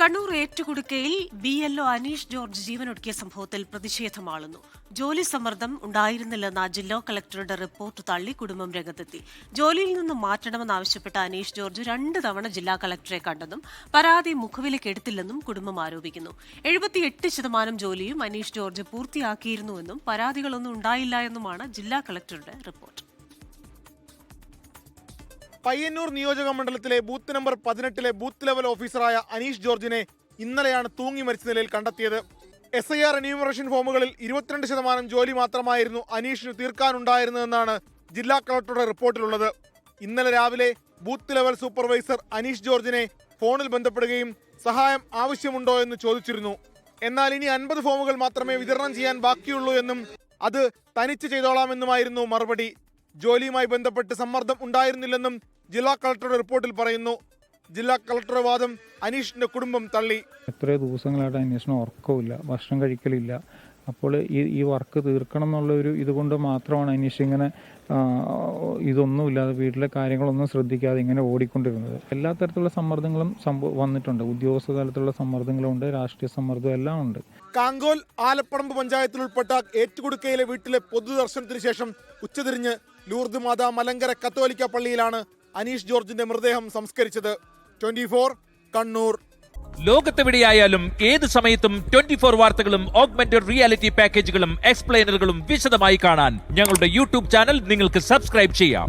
Kannur ഏറ്റുകുടുക്കയിൽ B L O Aneesh George ജീവനൊടുക്കിയ സംഭവത്തിൽ പ്രതിഷേധമാളുന്നു. ജോലി സമ്മർദ്ദം ഉണ്ടായിരുന്നില്ലെന്ന ജില്ലാ കളക്ടറുടെ റിപ്പോർട്ട് തള്ളി കുടുംബം രംഗത്തെത്തി. ജോലിയിൽ നിന്ന് മാറ്റണമെന്നാവശ്യപ്പെട്ട അനീഷ് ജോർജ് രണ്ട് തവണ ജില്ലാ കളക്ടറെ കണ്ടെന്നും പരാതി മുഖവിലേക്ക് എടുത്തില്ലെന്നും കുടുംബം ആരോപിക്കുന്നു. എഴുപത്തിയെട്ട് ശതമാനം ജോലിയും അനീഷ് ജോർജ് പൂർത്തിയാക്കിയിരുന്നുവെന്നും പരാതികളൊന്നും ഉണ്ടായില്ല എന്നുമാണ് ജില്ലാ കളക്ടറുടെ റിപ്പോർട്ട്. പയ്യന്നൂർ നിയോജക മണ്ഡലത്തിലെ ബൂത്ത് നമ്പർ പതിനെട്ടിലെ ബൂത്ത് ലെവൽ ഓഫീസറായ അനീഷ് ജോർജിനെ ഇന്നലെയാണ് തൂങ്ങി മരിച്ച നിലയിൽ കണ്ടെത്തിയത്. എസ് ഐ ആർ എന്യൂമറേഷൻ ഫോമുകളിൽ ഇരുപത്തിരണ്ട് ശതമാനം ജോലി മാത്രമായിരുന്നു അനീഷിന് തീർക്കാനുണ്ടായിരുന്നതെന്നാണ് ജില്ലാ കളക്ടറുടെ റിപ്പോർട്ടിലുള്ളത്. ഇന്നലെ രാവിലെ ബൂത്ത് ലെവൽ സൂപ്പർവൈസർ അനീഷ് ജോർജിനെ ഫോണിൽ ബന്ധപ്പെടുകയും സഹായം ആവശ്യമുണ്ടോ എന്ന് ചോദിച്ചിരുന്നു. എന്നാൽ ഇനി അൻപത് ഫോമുകൾ മാത്രമേ വിതരണം ചെയ്യാൻ ബാക്കിയുള്ളൂ എന്നും അത് തനിച്ച് ചെയ്തോളാമെന്നുമായിരുന്നു മറുപടി. ജോലിയുമായി ബന്ധപ്പെട്ട് സമ്മർദ്ദം ഉണ്ടായിരുന്നില്ലെന്നും ജില്ലാ കളക്ടറുടെ റിപ്പോർട്ടിൽ പറയുന്നു. ജില്ലാ കളക്ടറുടെ വാദം അനീഷിന്റെ കുടുംബം തള്ളി. എത്രയോ ദിവസങ്ങളായിട്ട് അന്വേഷണം ഉറക്കമില്ല ഭക്ഷണം കഴിക്കലില്ല. അപ്പോൾ ഈ ഈ വർക്ക് തീർക്കണം എന്നുള്ള ഒരു ഇതുകൊണ്ട് മാത്രമാണ് അനീഷ് ഇങ്ങനെ ഇതൊന്നുമില്ലാതെ വീട്ടിലെ കാര്യങ്ങളൊന്നും ശ്രദ്ധിക്കാതെ ഇങ്ങനെ ഓടിക്കൊണ്ടിരുന്നത്. എല്ലാ തരത്തിലുള്ള സമ്മർദ്ദങ്ങളും സംഭവം വന്നിട്ടുണ്ട്. ഉദ്യോഗസ്ഥ തലത്തിലുള്ള സമ്മർദ്ദങ്ങളുണ്ട് രാഷ്ട്രീയ സമ്മർദ്ദം എല്ലാം ഉണ്ട്. കാങ്കോൽ ആലപ്പറമ്പ് പഞ്ചായത്തിൽ ഉൾപ്പെട്ട ഏറ്റുകുടുക്കയിലെ വീട്ടിലെ പൊതുദർശനത്തിന് ശേഷം ഉച്ചതിരിഞ്ഞ് ലൂർദ് മാതാ മലങ്കര കത്തോലിക്ക പള്ളിയിലാണ് അനീഷ് ജോർജിന്റെ മൃതദേഹം സംസ്കരിച്ചത്. ട്വന്റി കണ്ണൂർ. ലോകത്തെവിടെയായാലും ഏത് സമയത്തും ട്വന്റി ഫോർ വാർത്തകളും ഓഗ്മെന്റഡ് റിയാലിറ്റി പാക്കേജുകളും എക്സ്പ്ലെയിനറുകളും വിശദമായി കാണാൻ ഞങ്ങളുടെ യൂട്യൂബ് ചാനൽ നിങ്ങൾക്ക് സബ്സ്ക്രൈബ് ചെയ്യാം.